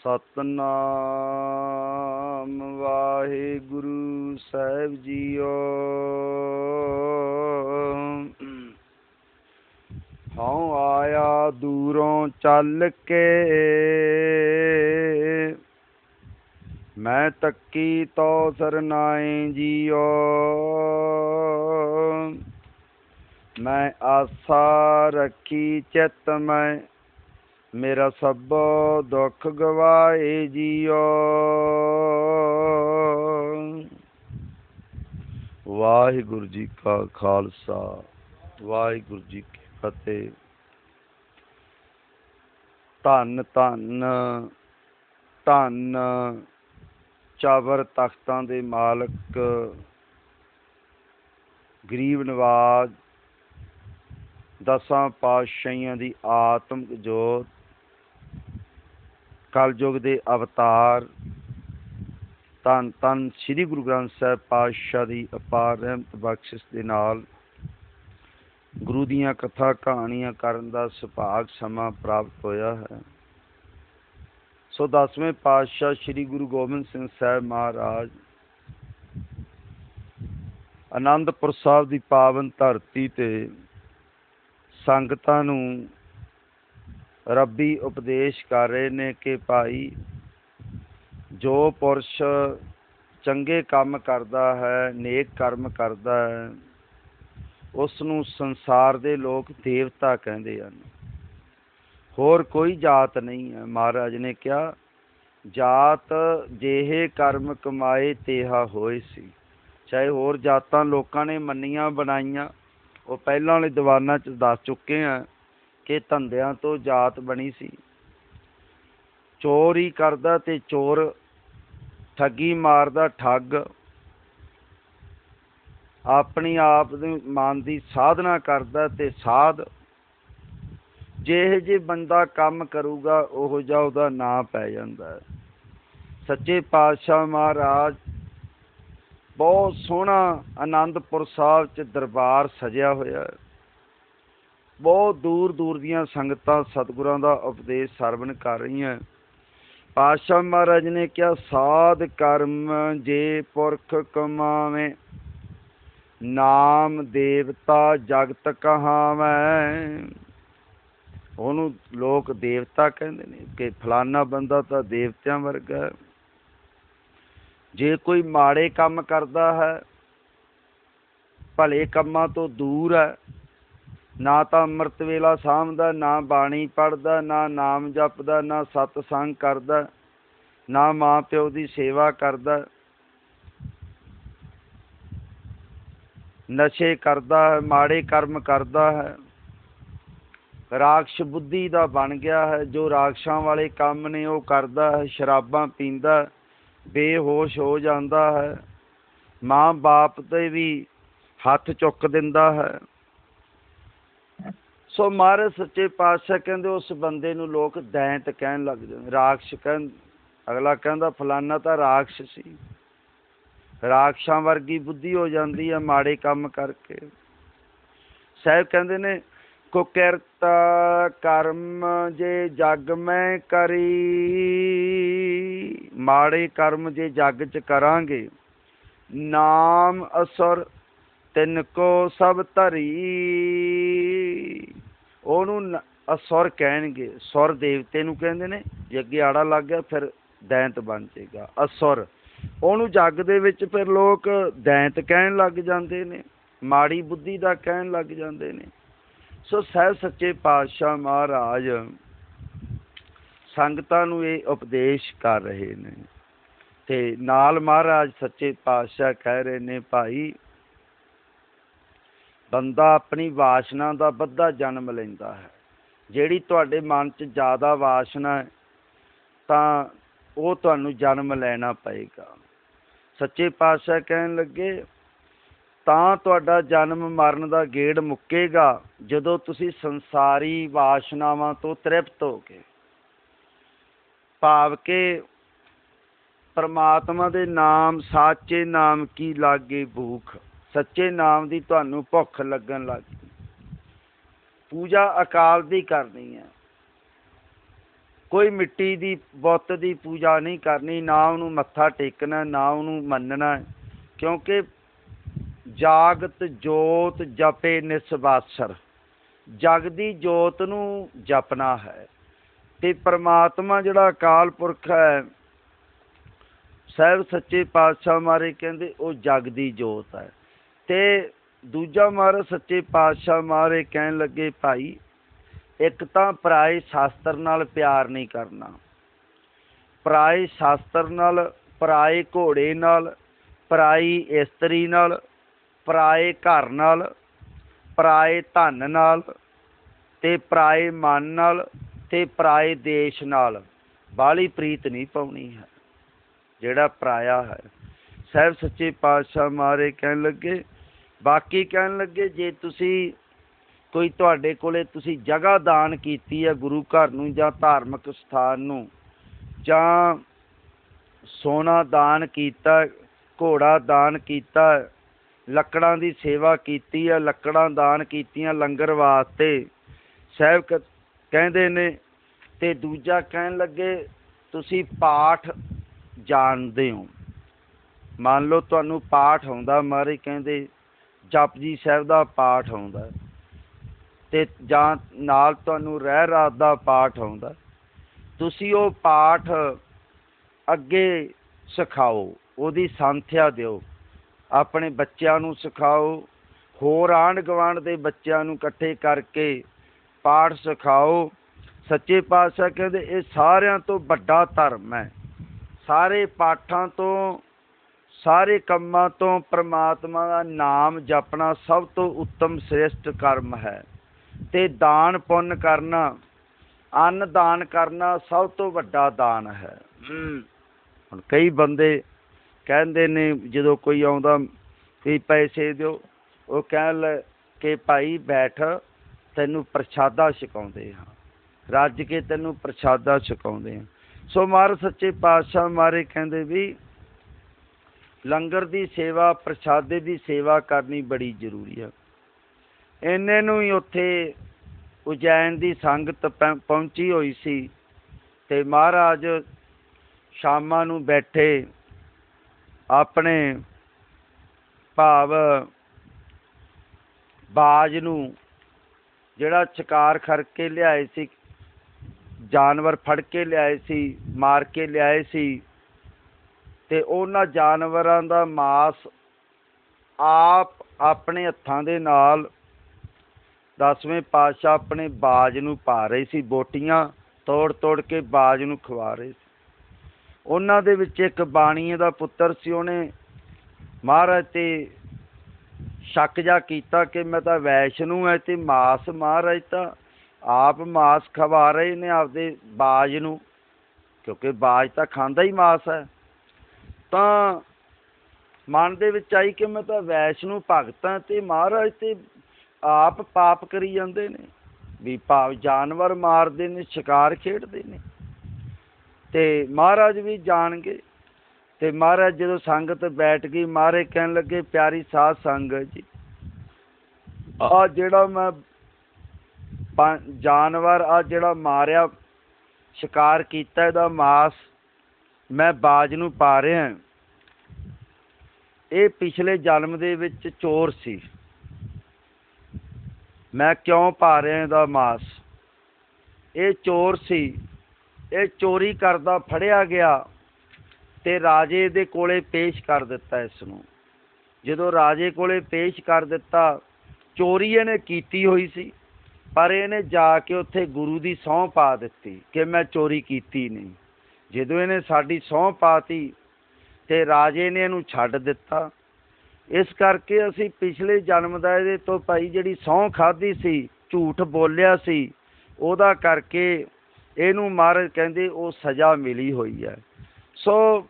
ਸਤਨਾਮ ਵਾਹਿਗੁਰੂ ਸਾਹਿਬ JIO. ਹਉ ਆਇਆ ਦੂਰੋਂ ਚੱਲ ਕੇ। ਮੈਂ ਤੱਕੀ ਤੋ ਸਰਨਾਏ ਜੀਓ। ਮੈਂ ਆਸਾ ਰੱਖੀ ਚਿਤ ਮੈਂ ਮੇਰਾ ਸਭ ਦੁੱਖ ਗਵਾਏ ਜੀਓ। ਵਾਹਿਗੁਰੂ ਜੀ ਕਾ ਖਾਲਸਾ, ਵਾਹਿਗੁਰੂ ਜੀ ਕੀ ਫਤਿਹ। ਧੰਨ ਧੰਨ ਧੰਨ ਚਾਵਰ ਤਖਤਾਂ ਦੇ ਮਾਲਕ, ਗਰੀਬ ਨਵਾਜ, ਦਸਾਂ ਪਾਤਸ਼ਾਹੀਆਂ ਦੀ ਆਤਮਿਕ ਜੋਤ ਕਲਯੁਗ ਦੇ ਅਵਤਾਰ। ਧੰਨ ਧੰਨ ਸ੍ਰੀ ਗੁਰੂ ਗ੍ਰੰਥ ਸਾਹਿਬ ਪਾਤਸ਼ਾਹ ਦੀ ਅਪਾਰ ਰਹਿਮਤ ਬਖਸ਼ਿਸ਼ ਦੇ ਨਾਲ ਗੁਰੂ ਦੀਆਂ ਕਥਾ ਕਹਾਣੀਆਂ ਕਰਨ ਦਾ ਸੁਭਾਗ ਸਮਾਂ ਪ੍ਰਾਪਤ ਹੋਇਆ ਹੈ। ਸੋ ਦਸਵੇਂ ਪਾਤਸ਼ਾਹ ਸ੍ਰੀ ਗੁਰੂ ਗੋਬਿੰਦ ਸਿੰਘ ਸਾਹਿਬ ਮਹਾਰਾਜ ਆਨੰਦਪੁਰ ਸਾਹਿਬ ਦੀ ਪਾਵਨ ਧਰਤੀ ਤੇ ਸੰਗਤਾਂ ਨੂੰ ਰੱਬੀ ਉਪਦੇਸ਼ ਕਰ ਰਹੇ ਨੇ ਕਿ ਭਾਈ ਜੋ ਪੁਰਸ਼ ਚੰਗੇ ਕੰਮ ਕਰਦਾ ਹੈ, ਨੇਕ ਕਰਮ ਕਰਦਾ ਹੈ ਉਸ ਨੂੰ ਸੰਸਾਰ ਦੇ ਲੋਕ ਦੇਵਤਾ ਕਹਿੰਦੇ ਹਨ। ਹੋਰ ਕੋਈ ਜਾਤ ਨਹੀਂ ਹੈ। ਮਹਾਰਾਜ ਨੇ ਕਿਹਾ, ਜਾਤ ਜਿਹੇ ਕਰਮ ਕਮਾਏ ਤੇਹਾ ਹੋਏ ਸੀ। ਚਾਹੇ ਹੋਰ ਜਾਤਾਂ ਲੋਕਾਂ ਨੇ ਮੰਨੀਆਂ ਬਣਾਈਆਂ, ਉਹ ਪਹਿਲਾਂ ਵਾਲੇ ਦੀਵਾਨਾਂ 'ਚ ਦੱਸ ਚੁੱਕੇ ਆ। ਕਿ ਧੰਦਿਆਂ ਤੋਂ ਜਾਤ ਬਣੀ ਸੀ। ਚੋਰ ਹੀ ਕਰਦਾ ਤੇ ਚੋਰ, ਠੱਗੀ ਮਾਰਦਾ ਠੱਗ। ਆਪਣੀ ਆਪ ਦੇ ਮਨ ਦੀ ਸਾਧਨਾ ਕਰਦਾ ਤੇ ਸਾਧ। ਜਿਹੇ ਜੇ ਬੰਦਾ ਕੰਮ ਕਰੂਗਾ, ਉਹ ਜਿਹਾ ਉਹਦਾ ਨਾਂ ਪੈ ਜਾਂਦਾ ਹੈ। ਸੱਚੇ ਪਾਤਸ਼ਾਹ ਮਹਾਰਾਜ, ਬਹੁਤ ਸੋਹਣਾ ਆਨੰਦਪੁਰ ਸਾਹਿਬ ਚ ਦਰਬਾਰ ਸਜਿਆ ਹੋਇਆ ਹੈ। ਬਹੁਤ ਦੂਰ ਦੂਰ ਦੀਆਂ ਸੰਗਤਾਂ ਸਤਿਗੁਰਾਂ ਦਾ ਉਪਦੇਸ਼ ਸਰਵਣ ਕਰ ਰਹੀਆਂ। ਪਾਤਸ਼ਾਹ ਮਹਾਰਾਜ ਨੇ ਕਿਹਾ, ਸਾਧ ਕਰਮ ਜੇ ਪੁਰਖ ਕਮਾਵੇ, ਨਾਮ ਦੇਵਤਾ ਜਗਤ ਕਹਾਵੇਂ। ਉਹਨੂੰ ਲੋਕ ਦੇਵਤਾ ਕਹਿੰਦੇ ਨੇ ਕਿ ਫਲਾਨਾ ਬੰਦਾ ਤਾਂ ਦੇਵਤਿਆਂ ਵਰਗਾ ਜੇ ਕੋਈ ਮਾੜੇ ਕੰਮ ਕਰਦਾ ਹੈ, ਭਲੇ ਕੰਮਾਂ ਤੋਂ ਦੂਰ ਹੈ ਨਾ ਤਾਂ ਅੰਮ੍ਰਿਤ ਵੇਲਾ ਸਾਂਭਦਾ, ਨਾ ਬਾਣੀ ਪੜਦਾ ਨਾ ਨਾਮ ਜਪਦਾ, ਨਾ ਸਤਸੰਗ ਕਰਦਾ, ਨਾ ਮਾਂ ਪਿਓ ਦੀ ਸੇਵਾ ਕਰਦਾ, ਨਸ਼ੇ ਕਰਦਾ ਹੈ ਮਾੜੇ ਕਰਮ ਕਰਦਾ ਹੈ। ਰਾਖਸ਼ ਬੁੱਧੀ ਦਾ ਬਣ ਗਿਆ ਹੈ, ਜੋ ਰਾਖਸ਼ਾਂ ਵਾਲੇ ਕੰਮ ਨੇ ਉਹ ਕਰਦਾ ਹੈ, ਸ਼ਰਾਬਾਂ ਪੀਂਦਾ, ਬੇਹੋਸ਼ ਹੋ ਜਾਂਦਾ ਹੈ। ਮਾਂ ਬਾਪ ਤੇ ਵੀ ਹੱਥ ਚੁੱਕ ਦਿੰਦਾ ਹੈ। ਸੋ ਮਹਾਰਾਜ ਸੱਚੇ ਪਾਤਸ਼ਾਹ ਕਹਿੰਦੇ ਉਸ ਬੰਦੇ ਨੂੰ ਲੋਕ ਦੈਂਤ ਕਹਿਣ ਲੱਗ ਜਾਂਦੇ, ਰਾਖਸ਼ ਕਹਿੰ ਅਗਲਾ ਕਹਿੰਦਾ ਫਲਾਨਾ ਤਾਂ ਰਾਖਸ਼ ਸੀ। ਰਾਖਸ਼ਾਂ ਵਰਗੀ ਬੁੱਧੀ ਹੋ ਜਾਂਦੀ ਹੈ ਮਾੜੇ ਕੰਮ ਕਰਕੇ। ਸਾਹਿਬ ਕਹਿੰਦੇ ਨੇ, ਕੁਕਿਰਤ ਕਰਮ ਜੇ ਜਗ ਮੈਂ ਕਰੀ, ਮਾੜੇ ਕਰਮ ਜੇ ਜਗ ਚ ਕਰਾਂਗੇ, ਨਾਮ ਅਸਰ ਤਿੰਨ ਕੋ ਸਭ ਧਰੀ। ਉਹਨੂੰ ਅਸੁਰ ਕਹਿਣਗੇ, ਸੁਰ ਦੇਵਤੇ ਨੂੰ ਕਹਿੰਦੇ ਨੇ, ਜੇ ਅੱਗੇ ਆੜਾ ਲੱਗ ਗਿਆ ਫਿਰ ਦੈਂਤ ਬਣ ਜਾਏਗਾ ਅਸੁਰ ਉਹਨੂੰ ਜੱਗ ਦੇ ਵਿੱਚ ਫਿਰ ਲੋਕ ਦੈਂਤ ਕਹਿਣ ਲੱਗ ਜਾਂਦੇ ਨੇ, ਮਾੜੀ ਬੁੱਧੀ ਦਾ ਕਹਿਣ ਲੱਗ ਜਾਂਦੇ ਨੇ। ਸੋ ਸਹਿ ਸੱਚੇ ਪਾਤਸ਼ਾਹ ਮਹਾਰਾਜ ਸੰਗਤਾਂ ਨੂੰ ਇਹ ਉਪਦੇਸ਼ ਕਰ ਰਹੇ ਨੇ। ਤੇ ਨਾਲ ਮਹਾਰਾਜ ਸੱਚੇ ਪਾਤਸ਼ਾਹ ਕਹਿ ਰਹੇ ਨੇ, ਭਾਈ ਬੰਦਾ ਆਪਣੀ ਵਾਸ਼ਨਾ ਦਾ ਬੱਧਾ ਜਨਮ ਲੈਂਦਾ ਹੈ। ਜਿਹੜੀ ਤੁਹਾਡੇ ਮਨ 'ਚ ਜ਼ਿਆਦਾ ਵਾਸ਼ਨਾ ਹੈ, ਤਾਂ ਉਹ ਤੁਹਾਨੂੰ ਜਨਮ ਲੈਣਾ ਪਏਗਾ। ਸੱਚੇ ਪਾਤਸ਼ਾਹ ਕਹਿਣ ਲੱਗੇ, ਤਾਂ ਤੁਹਾਡਾ ਜਨਮ ਮਰਨ ਦਾ ਗੇੜ ਮੁੱਕੇਗਾ ਜਦੋਂ ਤੁਸੀਂ ਸੰਸਾਰੀ ਵਾਸ਼ਨਾਵਾਂ ਤੋਂ ਤ੍ਰਿਪਤ ਹੋ ਕੇ ਭਾਵ ਕਿ ਪਰਮਾਤਮਾ ਦੇ ਨਾਮ, ਸਾਚੇ ਨਾਮ ਕੀ ਲਾਗੇ ਭੂਖ। ਸੱਚੇ ਨਾਮ ਦੀ ਤੁਹਾਨੂੰ ਭੁੱਖ ਲੱਗਣ ਲੱਗ ਗਈ। ਪੂਜਾ ਅਕਾਲ ਦੀ ਕਰਨੀ ਹੈ। ਕੋਈ ਮਿੱਟੀ ਦੀ, ਬੁੱਤ ਦੀ ਪੂਜਾ ਨਹੀਂ ਕਰਨੀ, ਨਾ ਉਹਨੂੰ ਮੱਥਾ ਟੇਕਣਾ, ਨਾ ਉਹਨੂੰ ਮੰਨਣਾ ਕਿਉਂਕਿ ਜਾਗਤ, ਜੋਤ ਜਪੇ ਨਿਸਵਾਸਰ। ਜਗ ਦੀ ਜੋਤ ਨੂੰ ਜਪਣਾ ਹੈ। ਤੇ ਪ੍ਰਮਾਤਮਾ ਜਿਹੜਾ ਅਕਾਲ ਪੁਰਖ ਹੈ, ਸਾਹਿਬ ਸੱਚੇ ਪਾਤਸ਼ਾਹ ਮਾਰੇ ਕਹਿੰਦੇ, ਉਹ ਜਗ ਦੀ ਜੋਤ ਹੈ। ਤੇ ਦੂਜਾ ਮਹਾਰਾਜ ਸੱਚੇ ਪਾਤਸ਼ਾਹ ਮਾਰੇ ਕਹਿਣ ਲੱਗੇ, ਭਾਈ, ਇੱਕ ਤਾਂ ਪਰਾਏ ਸ਼ਾਸਤਰ ਨਾਲ ਪਿਆਰ ਨਹੀਂ ਕਰਨਾ। ਪਰਾਏ ਸ਼ਾਸਤਰ ਨਾਲ, ਪਰਾਏ ਘੋੜੇ ਨਾਲ, ਪਰਾਈ ਇਸਤਰੀ ਨਾਲ, ਪਰਾਏ ਘਰ ਨਾਲ, ਪਰਾਏ ਧਨ ਨਾਲ ਤੇ ਪਰਾਏ ਮਨ ਨਾਲ ਤੇ ਪਰਾਏ ਦੇਸ਼ ਨਾਲ। ਬਾਲੀ ਪ੍ਰੀਤ ਨਹੀਂ ਪਾਉਣੀ ਹੈ, ਜਿਹੜਾ ਪਰਾਇਆ ਹੈ। ਸਾਹਿਬ ਸੱਚੇ ਪਾਤਸ਼ਾਹ ਮਾਰੇ ਕਹਿਣ ਲੱਗੇ ਬਾਕੀ ਕਹਿਣ ਲੱਗੇ, ਜੇ ਤੁਸੀਂ ਕੋਈ ਤੁਹਾਡੇ ਕੋਲੇ ਤੁਸੀਂ ਜਗ੍ਹਾ ਦਾਨ ਕੀਤੀ ਹੈ ਗੁਰੂ ਘਰ ਨੂੰ ਜਾਂ ਧਾਰਮਿਕ ਸਥਾਨ ਨੂੰ, ਜਾਂ ਸੋਨਾ ਦਾਨ ਕੀਤਾ, ਘੋੜਾ ਦਾਨ ਕੀਤਾ, ਲੱਕੜਾਂ ਦੀ ਸੇਵਾ ਕੀਤੀ ਹੈ ਲੱਕੜਾਂ ਦਾਨ ਕੀਤੀਆਂ ਲੰਗਰ ਵਾਸਤੇ, ਸਾਹਿਬ ਕ- ਕਹਿੰਦੇ ਨੇ, ਤੇ ਦੂਜਾ ਕਹਿਣ ਲੱਗੇ, ਤੁਸੀਂ ਪਾਠ ਜਾਣਦੇ ਹੋ। ਮੰਨ ਲਓ ਤੁਹਾਨੂੰ ਪਾਠ ਆਉਂਦਾ ਮਾਰੇ ਕਹਿੰਦੇ ਜਪਜੀ ਸਾਹਿਬ ਦਾ ਪਾਠ ਆਉਂਦਾ ਤੇ ਜਾਂ ਨਾਲ ਤੁਹਾਨੂੰ ਰਹਿ ਰਾਤ ਦਾ ਪਾਠ ਆਉਂਦਾ ਤੁਸੀਂ ਉਹ ਪਾਠ ਅੱਗੇ ਸਿਖਾਓ, ਉਹਦੀ ਸੰਥਿਆ ਦਿਓ, ਆਪਣੇ ਬੱਚਿਆਂ ਨੂੰ ਸਿਖਾਓ, ਹੋਰ ਆਂਢ ਗੁਆਂਢ ਦੇ ਬੱਚਿਆਂ ਨੂੰ ਇਕੱਠੇ ਕਰਕੇ ਪਾਠ ਸਿਖਾਓ। ਸੱਚੇ ਪਾਤਸ਼ਾਹ ਕਹਿੰਦੇ, ਇਹ ਸਾਰਿਆਂ ਤੋਂ ਵੱਡਾ ਧਰਮ ਹੈ। ਸਾਰੇ ਪਾਠਾਂ ਤੋਂ ਸਾਰੇ ਕੰਮਾਂ ਤੋਂ ਪ੍ਰਮਾਤਮਾ ਦਾ ਨਾਮ ਜਪਣਾ ਸਭ ਤੋਂ ਉੱਤਮ ਸ੍ਰੇਸ਼ਟ ਕਰਮ ਹੈ। ਤੇ ਦਾਨ ਪੁੰਨ ਕਰਨਾ ਅੰਨ ਦਾਨ ਕਰਨਾ ਸਭ ਤੋਂ ਵੱਡਾ ਦਾਨ ਹੈ। ਹੁਣ ਕਈ ਬੰਦੇ ਕਹਿੰਦੇ ਨੇ ਜਦੋਂ ਕੋਈ ਆਉਂਦਾ ਵੀ ਪੈਸੇ ਦਿਓ ਉਹ ਕਹਿਣ ਲੈ ਕਿ ਭਾਈ ਬੈਠ ਤੈਨੂੰ ਪ੍ਰਸ਼ਾਦਾ ਛਕਾਉਂਦੇ ਹਾਂ। ਰੱਜ ਕੇ ਤੈਨੂੰ ਪ੍ਰਸ਼ਾਦਾ ਛਕਾਉਂਦੇ ਹਾਂ। ਸੋ ਮਾਰ ਸੱਚੇ ਪਾਤਸ਼ਾਹ ਮਾਰੇ ਕਹਿੰਦੇ ਵੀ ਲੰਗਰ ਦੀ ਸੇਵਾ, ਪ੍ਰਸ਼ਾਦੇ ਦੀ ਸੇਵਾ ਕਰਨੀ ਬੜੀ ਜ਼ਰੂਰੀ ਹੈ ਇੰਨੇ ਨੂੰ ਹੀ ਉੱਥੇ ਉਜੈਨ ਦੀ ਸੰਗਤ ਪਹੁੰਚੀ ਹੋਈ ਸੀ ਤੇ ਮਹਾਰਾਜ ਸ਼ਾਮਾਂ ਨੂੰ ਬੈਠੇ ਆਪਣੇ ਭਾਵ ਬਾਜ ਨੂੰ ਜਿਹੜਾ ਸ਼ਿਕਾਰ ਕਰਕੇ ਲਿਆਏ ਸੀ, ਜਾਨਵਰ ਫੜ ਕੇ ਲਿਆਏ ਸੀ, ਮਾਰ ਕੇ ਲਿਆਏ ਸੀ ਤੇ ਉਹਨਾਂ ਜਾਨਵਰਾਂ ਦਾ ਮਾਸ ਆਪ ਆਪਣੇ ਹੱਥਾਂ ਦੇ ਨਾਲ ਦਸਵੇਂ ਪਾਤਸ਼ਾਹ ਆਪਣੇ ਬਾਜ ਨੂੰ ਪਾ ਰਹੇ ਸੀ, ਬੋਟੀਆਂ ਤੋੜ ਤੋੜ ਕੇ ਬਾਜ ਨੂੰ ਖਵਾ ਰਹੇ ਸੀ। ਉਹਨਾਂ ਦੇ ਵਿੱਚ ਇੱਕ ਬਾਣੀਏ ਦਾ ਪੁੱਤਰ ਸੀ, ਉਹਨੇ ਮਹਾਰਾਜ ਤੇ ਸ਼ੱਕ ਜਾ ਕੀਤਾ ਕਿ ਮੈਂ ਤਾਂ ਵੈਸ਼ਨੂ ਹੈ ਤੇ ਮਾਸ ਮਹਾਰਾਜ ਤਾਂ ਆਪ ਮਾਸ ਖਵਾ ਰਹੇ ਨੇ ਆਪਦੇ ਬਾਜ ਨੂੰ, ਕਿਉਂਕਿ ਬਾਜ ਤਾਂ ਖਾਂਦਾ ਹੀ ਮਾਸ ਹੈ ਤਾਂ ਮਨ ਦੇ ਵਿੱਚ ਆਈ ਕਿ ਮੈਂ ਤਾਂ ਵੈਸ਼ਨੂ ਭਗਤ ਹਾਂ ਤੇ ਮਹਾਰਾਜ ਤੇ ਆਪ ਪਾਪ ਕਰੀ ਜਾਂਦੇ ਨੇ, ਵੀ ਭਾਵ ਜਾਨਵਰ ਮਾਰਦੇ ਨੇ, ਸ਼ਿਕਾਰ ਖੇਡਦੇ ਨੇ। ਤੇ ਮਹਾਰਾਜ ਵੀ ਜਾਣਗੇ। ਤੇ ਮਹਾਰਾਜ ਜਦੋਂ ਸੰਗਤ ਬੈਠ ਗਈ ਮਾਰੇ ਕਹਿਣ ਲੱਗੇ, ਪਿਆਰੀ ਸਾਧ ਸੰਗਤ ਜੀ, ਆ ਜਿਹੜਾ ਮੈਂ ਜਾਨਵਰ ਆ ਜਿਹੜਾ ਮਾਰਿਆ, ਸ਼ਿਕਾਰ ਕੀਤਾ, ਇਹਦਾ ਮਾਸ ਮੈਂ ਬਾਜ ਨੂੰ ਪਾ ਰਿਹਾ ਇਹ ਪਿਛਲੇ ਜਨਮ ਦੇ ਵਿੱਚ ਚੋਰ ਸੀ। ਮੈਂ ਕਿਉਂ ਪਾ ਰਿਹਾ ਇਹਦਾ ਮਾਸ? ਇਹ ਚੋਰ ਸੀ। ਇਹ ਚੋਰੀ ਕਰਦਾ ਫੜਿਆ ਗਿਆ ਤੇ ਰਾਜੇ ਦੇ ਕੋਲੇ ਪੇਸ਼ ਕਰ ਦਿੱਤਾ ਇਸ ਨੂੰ ਜਦੋਂ ਰਾਜੇ ਕੋਲੇ ਪੇਸ਼ ਕਰ ਦਿੱਤਾ, ਚੋਰੀ ਇਹਨੇ ਕੀਤੀ ਹੋਈ ਸੀ, ਪਰ ਇਹਨੇ ਜਾ ਕੇ ਉੱਥੇ ਗੁਰੂ ਦੀ ਸਹੁੰ ਪਾ ਦਿੱਤੀ ਕਿ ਮੈਂ ਚੋਰੀ ਕੀਤੀ ਨਹੀਂ। ਜਦੋਂ ਇਹਨੇ ਸਾਡੀ ਸਹੁੰ ਪਾਤੀ ਤੇ ਰਾਜੇ ਨੇ ਇਹਨੂੰ ਛੱਡ ਦਿੱਤਾ। ਇਸ ਕਰਕੇ ਅਸੀਂ ਪਿਛਲੇ ਜਨਮ ਦਾ ਇਹਦੇ ਤੋਂ ਭਾਈ ਜਿਹੜੀ ਸਹੁੰ ਖਾਧੀ ਸੀ, ਝੂਠ ਬੋਲਿਆ ਸੀ, ਉਹਦਾ ਕਰਕੇ ਇਹਨੂੰ ਮਹਾਰਾਜ ਕਹਿੰਦੇ ਉਹ ਸਜ਼ਾ ਮਿਲੀ ਹੋਈ ਹੈ। ਸੋ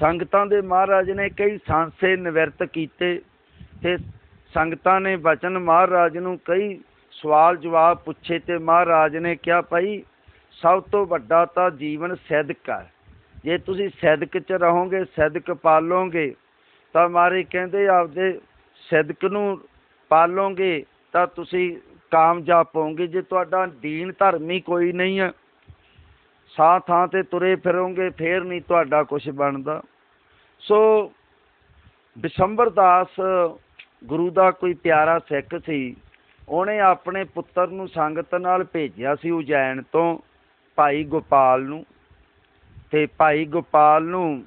ਸੰਗਤਾਂ ਦੇ ਮਹਾਰਾਜ ਨੇ ਕਈ ਸਾਂਸੇ ਨਿਵਰਤ ਕੀਤੇ ਤੇ ਸੰਗਤਾਂ ਨੇ ਬਚਨ ਮਹਾਰਾਜ ਨੂੰ ਕਈ ਸਵਾਲ ਜਵਾਬ ਪੁੱਛੇ ਤੇ ਮਹਾਰਾਜ ਨੇ ਕਿਹਾ, ਭਾਈ ਸਭ ਤੋਂ ਵੱਡਾ ਤਾਂ ਜੀਵਨ ਸਿਦਕ ਹੈ ਜੇ ਤੁਸੀਂ ਸਿਦਕ ਚ ਰਹੋਗੇ, ਸਿਦਕ ਪਾਲੋਗੇ, ਤਾਂ ਮਾਰੇ ਕਹਿੰਦੇ ਆਪਦੇ ਸਿਦਕ ਨੂੰ ਪਾਲੋਗੇ, ਤਾਂ ਤੁਸੀਂ ਕਾਮਯਾਬ ਹੋਵੋਗੇ। ਜੇ ਤੁਹਾਡਾ ਦੀਨ ਧਰਮੀ ਕੋਈ ਨਹੀਂ ਹੈ ਸਾਹ ਥਾਂ ਤੇ ਤੁਰੇ ਫਿਰੋਗੇ, ਫੇਰ ਨਹੀਂ ਤੁਹਾਡਾ ਕੁਝ ਬਣਦਾ। ਸੋ ਬਿਸ਼ੰਬਰ ਦਾਸ ਗੁਰੂ ਦਾ ਕੋਈ ਪਿਆਰਾ ਸਿੱਖ ਸੀ, ਉਹਨੇ ਆਪਣੇ ਪੁੱਤਰ ਨੂੰ ਸੰਗਤ ਨਾਲ ਭੇਜਿਆ ਸੀ ਉਜੈਨ ਤੋਂ। ਭਾਈ ਗੋਪਾਲ ਨੂੰ। ਤੇ ਭਾਈ ਗੋਪਾਲ ਨੂੰ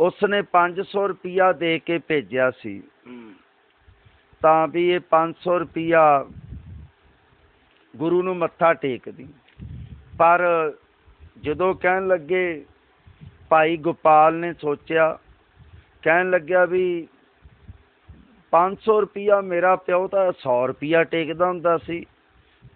ਉਸਨੇ 500 ਰੁਪਿਆ ਦੇ ਕੇ ਭੇਜਿਆ ਸੀ। ਤਾਂ ਵੀ ਇਹ 500 ਰੁਪਿਆ ਗੁਰੂ ਨੂੰ ਮੱਥਾ ਟੇਕਦੀ। ਪਰ ਜਦੋਂ ਕਹਿਣ ਲੱਗੇ, ਭਾਈ ਗੋਪਾਲ ਨੇ ਸੋਚਿਆ, ਕਹਿਣ ਲੱਗਿਆ ਵੀ 500 ਰੁਪਿਆ ਮੇਰਾ ਪਿਓ ਤਾਂ 100 ਰੁਪਿਆ ਟੇਕਦਾ ਹੁੰਦਾ ਸੀ।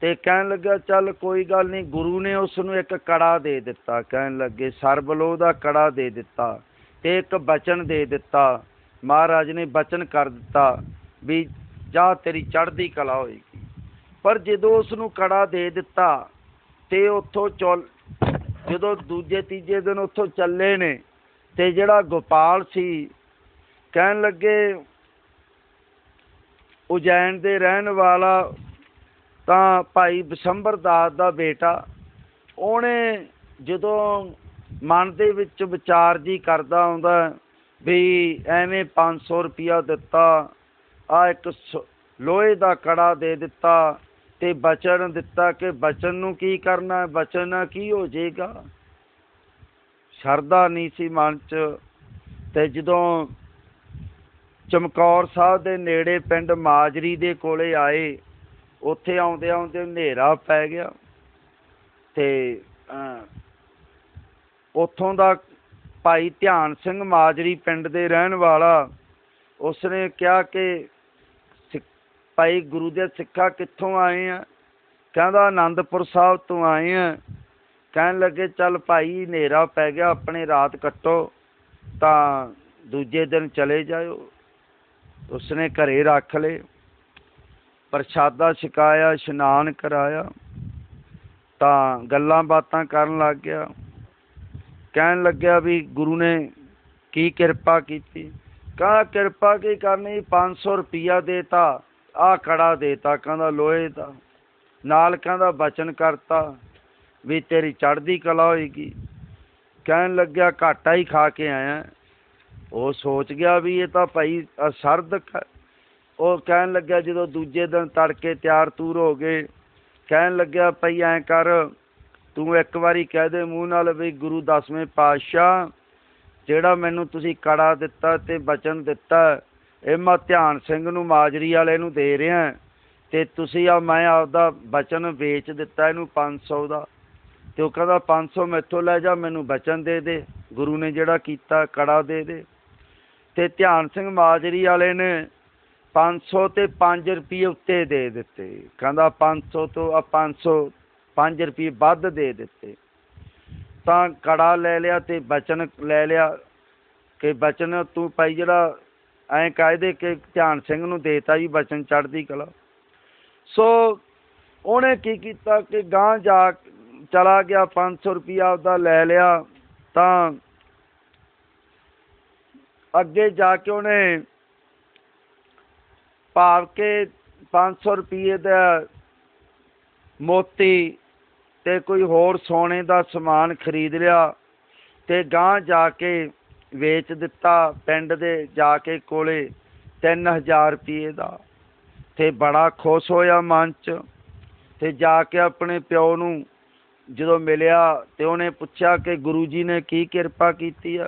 ਤੇ ਕਹਿਣ ਲੱਗਾ ਚੱਲ ਕੋਈ ਗੱਲ ਨਹੀਂ, ਗੁਰੂ ਨੇ ਉਸ ਨੂੰ ਇੱਕ ਕੜਾ ਦੇ ਦਿੱਤਾ। ਕਹਿਣ ਲੱਗੇ ਸਰਬਲੋ ਦਾ ਕੜਾ ਦੇ ਦਿੱਤਾ, ਤੇ ਇੱਕ ਬਚਨ ਦੇ ਦਿੱਤਾ। ਮਹਾਰਾਜ ਨੇ ਬਚਨ ਕਰ ਦਿੱਤਾ ਵੀ ਜਾ ਤੇਰੀ ਚੜ੍ਹਦੀ ਕਲਾ ਹੋਏਗੀ। ਪਰ ਜਦੋਂ ਉਸ ਨੂੰ ਕੜਾ ਦੇ ਦਿੱਤਾ ਤੇ ਉੱਥੋਂ ਚਲ ਜਦੋਂ ਦੂਜੇ ਤੀਜੇ ਦਿਨ ਉੱਥੋਂ ਚੱਲੇ ਨੇ ਤੇ ਜਿਹੜਾ ਗੋਪਾਲ ਸੀ, ਕਹਿਣ ਲੱਗੇ, ਉਜੈਨ ਦੇ ਰਹਿਣ ਵਾਲਾ ਤਾਂ ਭਾਈ ਬਸੰਬਰ ਦਾਸ ਦਾ ਬੇਟਾ ਉਹਨੇ ਜਦੋਂ ਮਨ ਦੇ ਵਿੱਚ ਵਿਚਾਰ ਜੀ ਕਰਦਾ ਆਉਂਦਾ ਵੀ ਐਵੇਂ 500 ਰੁਪਿਆ ਦਿੱਤਾ ਆ ਇੱਕ ਸ- ਲੋਹੇ ਦਾ ਕੜਾ ਦੇ ਦਿੱਤਾ ਤੇ ਬਚਨ ਦਿੱਤਾ ਕਿ ਬਚਨ ਨੂੰ ਕੀ ਕਰਨਾ, ਬਚਨ ਕੀ ਹੋ ਜਾਏਗਾ? ਸ਼ਰਧਾ ਨਹੀਂ ਸੀ ਮਨ 'ਚ ਤੇ ਜਦੋਂ ਚਮਕੌਰ ਸਾਹਿਬ ਦੇ ਨੇੜੇ ਪਿੰਡ ਮਾਜਰੀ ਦੇ ਕੋਲੇ ਆਏ ਉੱਥੇ ਆਉਂਦੇ ਆਉਂਦੇ ਹਨੇਰਾ ਪੈ ਗਿਆ ਤੇ ਉੱਥੋਂ ਦਾ ਭਾਈ ਧਿਆਨ ਸਿੰਘ ਮਾਜਰੀ ਪਿੰਡ ਦੇ ਰਹਿਣ ਵਾਲਾ, ਉਸਨੇ ਕਿਹਾ ਕਿ ਸਿੱਖ- ਭਾਈ ਗੁਰੂ ਦੇ ਸਿੱਖਾ ਕਿੱਥੋਂ ਆਏ ਆ? ਕਹਿੰਦਾ, ਆਨੰਦਪੁਰ ਸਾਹਿਬ ਤੋਂ ਆਏ ਆ। ਕਹਿਣ ਲੱਗੇ, ਚੱਲ ਭਾਈ, ਹਨੇਰਾ ਪੈ ਗਿਆ, ਆਪਣੇ ਰਾਤ ਕੱਟੋ, ਤਾਂ ਦੂਜੇ ਦਿਨ ਚਲੇ ਜਾਇਓ। ਉਸਨੇ ਘਰੇ ਰੱਖ ਲਏ। ਪ੍ਰਸ਼ਾਦਾ ਛਕਾਇਆ, ਇਸ਼ਨਾਨ ਕਰਾਇਆ, ਤਾਂ ਗੱਲਾਂ ਬਾਤਾਂ ਕਰਨ ਲੱਗ ਗਿਆ। ਕਹਿਣ ਲੱਗਿਆ ਵੀ ਗੁਰੂ ਨੇ ਕੀ ਕਿਰਪਾ ਕੀਤੀ। ਕਹਿੰਦਾ ਕਿਰਪਾ ਕੀ ਕਰਨੀ? 500 ਰੁਪਿਆ ਦੇਤਾ ਆ ਕੜਾ ਦੇਤਾ, ਕਹਿੰਦਾ ਲੋਹੇ ਦਾ। ਨਾਲ ਕਹਿੰਦਾ ਬਚਨ ਕਰਤਾ ਵੀ ਤੇਰੀ ਚੜ੍ਹਦੀ ਕਲਾ ਹੋਏਗੀ। ਕਹਿਣ ਲੱਗਿਆ, ਘਾਟਾ ਹੀ ਖਾ ਕੇ ਆਇਆ। ਉਹ ਸੋਚ ਗਿਆ ਵੀ ਇਹ ਤਾਂ ਭਾਈ ਅਸਰਦ ਕ- ਉਹ ਕਹਿਣ ਲੱਗਿਆ ਜਦੋਂ ਦੂਜੇ ਦਿਨ ਤੜਕੇ ਤਿਆਰ ਤੂਰ ਹੋ ਗਏ, ਕਹਿਣ ਲੱਗਿਆ ਭਈ ਐਂ ਕਰ, ਤੂੰ ਇੱਕ ਵਾਰੀ ਕਹਿ ਦੇ ਮੂੰਹ ਨਾਲ ਵੀ ਗੁਰੂ ਦਸਵੇਂ ਪਾਤਸ਼ਾਹ, ਜਿਹੜਾ ਮੈਨੂੰ ਤੁਸੀਂ ਕੜਾ ਦਿੱਤਾ ਤੇ ਬਚਨ ਦਿੱਤਾ, ਇਹ ਮੈਂ ਧਿਆਨ ਸਿੰਘ ਨੂੰ ਮਾਜਰੀ ਵਾਲੇ ਨੂੰ ਦੇ ਰਿਹਾ, ਤੇ ਤੁਸੀਂ ਆ ਮੈਂ ਆਪਦਾ ਬਚਨ ਵੇਚ ਦਿੱਤਾ ਇਹਨੂੰ 500 ਦਾ। ਤੇ ਉਹ ਕਹਿੰਦਾ 500 ਮੈਥੋਂ ਲੈ ਜਾ, ਮੈਨੂੰ ਬਚਨ ਦੇ ਦੇ, ਗੁਰੂ ਨੇ ਜਿਹੜਾ ਕੀਤਾ ਕੜਾ ਦੇ ਦੇ। ਤੇ ਧਿਆਨ ਸਿੰਘ ਮਾਜਰੀ ਵਾਲੇ ਨੇ ਪੰਜ ਸੌ ਤੇ ਪੰਜ ਰੁਪਏ ਉੱਤੇ ਦੇ ਦਿੱਤੇ। ਕਹਿੰਦਾ ਪੰਜ ਸੌ ਤੋਂ ਆ 500 5 ਰੁਪਏ ਵੱਧ ਦੇ ਦਿੱਤੇ। ਤਾਂ ਕੜਾ ਲੈ ਲਿਆ ਤੇ ਬਚਨ ਲੈ ਲਿਆ ਕਿ ਬਚਨ ਤੂੰ ਭਾਈ ਜਿਹੜਾ ਐਂ ਕਾਇਦੇ ਕਿ ਧਿਆਨ ਸਿੰਘ ਨੂੰ ਦੇਤਾ ਜੀ ਬਚਨ ਚੜ੍ਹਦੀ ਕਲਾ। ਸੋ ਉਹਨੇ ਕੀ ਕੀਤਾ ਕਿ ਗਾਂ ਜਾ ਚਲਾ ਗਿਆ 500 ਰੁਪਿਆ ਉਹਦਾ ਲੈ ਲਿਆ। ਤਾਂ ਅੱਗੇ ਜਾ ਕੇ ਉਹਨੇ ਭਾਵ ਕੇ 500 ਰੁਪਏ ਦਾ ਮੋਤੀ ਤੇ ਕੋਈ ਹੋਰ ਸੋਨੇ ਦਾ ਸਮਾਨ ਖਰੀਦ ਲਿਆ ਤੇ ਗਾਂ ਜਾ ਕੇ ਵੇਚ ਦਿੱਤਾ ਪਿੰਡ ਦੇ ਜਾ ਕੇ ਕੋਲੇ 3000 ਰੁਪਏ ਦਾ। ਤੇ ਬੜਾ ਖੁਸ਼ ਹੋਇਆ ਮਨ ਚ ਤੇ ਜਾ ਕੇ ਆਪਣੇ ਪਿਓ ਨੂੰ ਜਦੋਂ ਮਿਲਿਆ ਤੇ ਉਹਨੇ ਪੁੱਛਿਆ ਕਿ ਗੁਰੂ ਜੀ ਨੇ ਕੀ ਕਿਰਪਾ ਕੀਤੀ ਆ।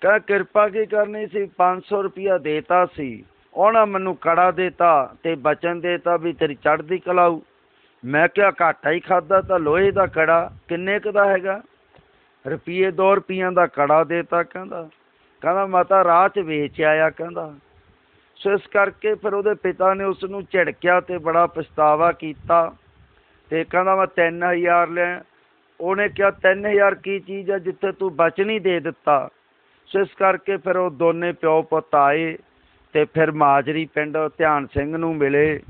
ਕਹਿੰਦਾ ਕਿਰਪਾ ਕੀ ਕਰਨੀ ਸੀ? 500 ਰੁਪਇਆ ਦੇਤਾ ਸੀ। ਉਹਨਾਂ ਮੈਨੂੰ ਕੜਾ ਦੇਤਾ ਤੇ ਬਚਨ ਦੇਤਾ ਵੀ ਤੇਰੀ ਚੜ੍ਹਦੀ ਕਲਾਊ ਮੈਂ ਕਿਹਾ ਘਾਟਾ ਹੀ ਖਾਦਾ ਤਾਂ ਲੋਹੇ ਦਾ ਕੜਾ, ਕਿੰਨੇ ਕੁ ਦਾ ਹੈਗਾ? ਰੁਪਈਏ 2 ਰੁਪਈਆਂ ਦਾ ਕੜਾ ਦੇਤਾ ਕਹਿੰਦਾ। ਕਹਿੰਦਾ ਮਾਤਾ ਰਾਹ 'ਚ ਵੇਚ ਆਇਆ ਕਹਿੰਦਾ। ਸੋ ਇਸ ਕਰਕੇ ਫਿਰ ਉਹਦੇ ਪਿਤਾ ਨੇ ਉਸ ਨੂੰ ਝਿੜਕਿਆ ਤੇ ਬੜਾ ਪਛਤਾਵਾ ਕੀਤਾ। ਤੇ ਕਹਿੰਦਾ ਮੈਂ 3000 ਲਿਆ। ਉਹਨੇ ਕਿਹਾ 3000 ਕੀ ਚੀਜ਼ ਹੈ ਜਿੱਥੇ ਤੂੰ ਬਚਨ ਹੀ ਦੇ ਦਿੱਤਾ। ਸੋ ਇਸ ਕਰਕੇ ਫਿਰ ਉਹ ਦੋਨੇ ਪਿਓ ਪੁੱਤ ਆਏ। ਤੇ ਫਿਰ ਮਾਜਰੀ ਪਿੰਡ ਧਿਆਨ ਸਿੰਘ ਨੂੰ ਮਿਲੇ।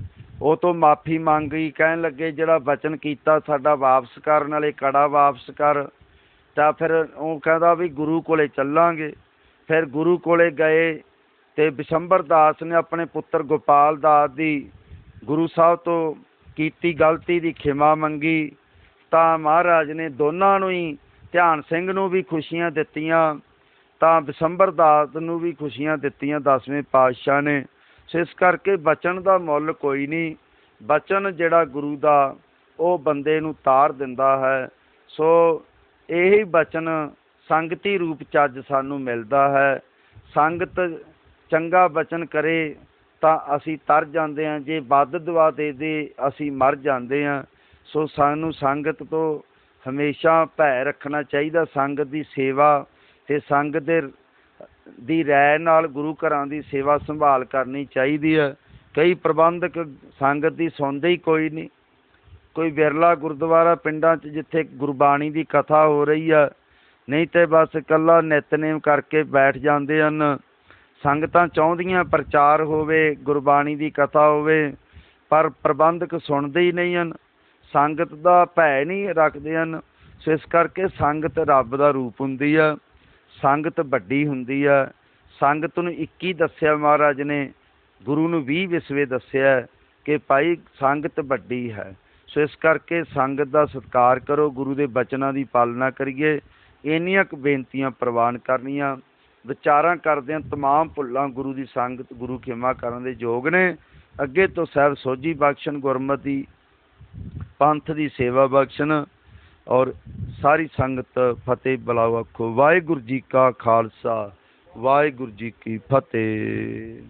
ਉਹ ਤੋਂ ਮਾਫੀ ਮੰਗੀ, ਕਹਿਣ ਲੱਗੇ, ਜਿਹੜਾ ਵਚਨ ਕੀਤਾ ਸਾਡਾ ਵਾਪਸ ਕਰਨ ਵਾਲੇ ਕੜਾ ਵਾਪਸ ਕਰ। ਤਾਂ ਫਿਰ ਉਹ ਕਹਿੰਦਾ ਵੀ ਗੁਰੂ ਕੋਲੇ ਚੱਲਾਂਗੇ। ਫਿਰ ਗੁਰੂ ਕੋਲੇ ਗਏ ਤੇ ਬਿਸ਼ੰਬਰ ਦਾਸ ਨੇ ਆਪਣੇ ਪੁੱਤਰ ਗੋਪਾਲ ਦਾਸ ਦੀ ਗੁਰੂ ਸਾਹਿਬ ਤੋਂ ਕੀਤੀ ਗਲਤੀ ਦੀ ਖਿਮਾ ਮੰਗੀ। ਤਾਂ ਮਹਾਰਾਜ ਨੇ ਦੋਨਾਂ ਨੂੰ ਹੀ ਧਿਆਨ ਸਿੰਘ ਨੂੰ ਵੀ ਖੁਸ਼ੀਆਂ ਦਿੱਤੀਆਂ। ਤਾਂ ਦਸੰਬਰ ਦਾਸ ਨੂੰ ਵੀ ਖੁਸ਼ੀਆਂ ਦਿੱਤੀਆਂ ਦਸਵੇਂ ਪਾਤਸ਼ਾਹ ਨੇ। ਸੋ ਇਸ ਕਰਕੇ ਬਚਨ ਦਾ ਮੁੱਲ ਕੋਈ ਨਹੀਂ। ਬਚਨ ਜਿਹੜਾ ਗੁਰੂ ਦਾ, ਉਹ ਬੰਦੇ ਨੂੰ ਤਾਰ ਦਿੰਦਾ ਹੈ। ਸੋ ਇਹੀ ਬਚਨ ਸੰਗਤੀ ਰੂਪ ਚ ਅੱਜ ਸਾਨੂੰ ਮਿਲਦਾ ਹੈ। ਸੰਗਤ ਚੰਗਾ ਬਚਨ ਕਰੇ ਤਾਂ ਅਸੀਂ ਤਰ ਜਾਂਦੇ ਹਾਂ। ਜੇ ਵੱਧ ਦੁਆ ਦੇ ਦੇ, ਅਸੀਂ ਮਰ ਜਾਂਦੇ ਹਾਂ। ਸੋ ਸਾਨੂੰ ਸੰਗਤ ਤੋਂ ਹਮੇਸ਼ਾ ਭੈ ਰੱਖਣਾ ਚਾਹੀਦਾ। ਸੰਗਤ ਦੀ ਸੇਵਾ ਤੇ ਸੰਗਤ ਦੇ ਦੀ ਰਾਏ ਨਾਲ ਗੁਰੂ ਘਰਾਂ ਦੀ ਸੇਵਾ ਸੰਭਾਲ ਕਰਨੀ ਚਾਹੀਦੀ ਹੈ। ਕਈ ਪ੍ਰਬੰਧਕ ਸੰਗਤ ਦੀ ਸੁਣਦੇ ਹੀ ਕੋਈ ਨਹੀਂ। ਕੋਈ ਵਿਰਲਾ ਗੁਰਦੁਆਰਾ ਪਿੰਡਾਂ 'ਚ ਜਿੱਥੇ ਗੁਰਬਾਣੀ ਦੀ ਕਥਾ ਹੋ ਰਹੀ ਆ ਨਹੀਂ ਤੇ ਬਸ ਇਕੱਲਾ ਨਿਤਨੇਮ ਕਰਕੇ ਬੈਠ ਜਾਂਦੇ ਹਨ। ਸੰਗਤਾਂ ਚਾਹੁੰਦੀਆਂ ਪ੍ਰਚਾਰ ਹੋਵੇ, ਗੁਰਬਾਣੀ ਦੀ ਕਥਾ ਹੋਵੇ, ਪਰ ਪ੍ਰਬੰਧਕ ਸੁਣਦੇ ਹੀ ਨਹੀਂ ਹਨ। ਸੰਗਤ ਦਾ ਭੈ ਨਹੀਂ ਰੱਖਦੇ ਹਨ। ਸੋ ਇਸ ਕਰਕੇ ਸੰਗਤ ਰੱਬ ਦਾ ਰੂਪ ਹੁੰਦੀ ਆ ਸੰਗਤ ਵੱਡੀ ਹੁੰਦੀ ਆ। ਸੰਗਤ ਨੂੰ 21 ਦੱਸਿਆ ਮਹਾਰਾਜ ਨੇ, ਗੁਰੂ ਨੂੰ 20 ਵਿਸਵੇ ਦੱਸਿਆ ਕਿ ਭਾਈ ਸੰਗਤ ਵੱਡੀ ਹੈ। ਸੋ ਇਸ ਕਰਕੇ ਸੰਗਤ ਦਾ ਸਤਿਕਾਰ ਕਰੋ, ਗੁਰੂ ਦੇ ਬਚਨਾਂ ਦੀ ਪਾਲਣਾ ਕਰੀਏ। ਇੰਨੀਆਂ ਕੁ ਬੇਨਤੀਆਂ ਪ੍ਰਵਾਨ ਕਰਨੀਆਂ। ਵਿਚਾਰਾਂ ਕਰਦਿਆਂ ਤਮਾਮ ਭੁੱਲਾਂ ਗੁਰੂ ਦੀ ਸੰਗਤ, ਗੁਰੂ ਖਿਮਾ ਕਰਨ ਦੇ ਯੋਗ ਨੇ। ਅੱਗੇ ਤੋਂ ਸਾਹਿਬ ਸੋਝੀ ਬਖਸ਼ਣ, ਗੁਰਮਤੀ ਪੰਥ ਦੀ ਸੇਵਾ ਬਖਸ਼ਣ। ਔਰ ਸਾਰੀ ਸੰਗਤ ਫਤਿਹ ਬੁਲਾਓ ਆਖੋ। ਵਾਹਿਗੁਰੂ ਜੀ ਕਾ ਖਾਲਸਾ ਵਾਹਿਗੁਰੂ ਜੀ ਕੀ ਫਤਿਹ।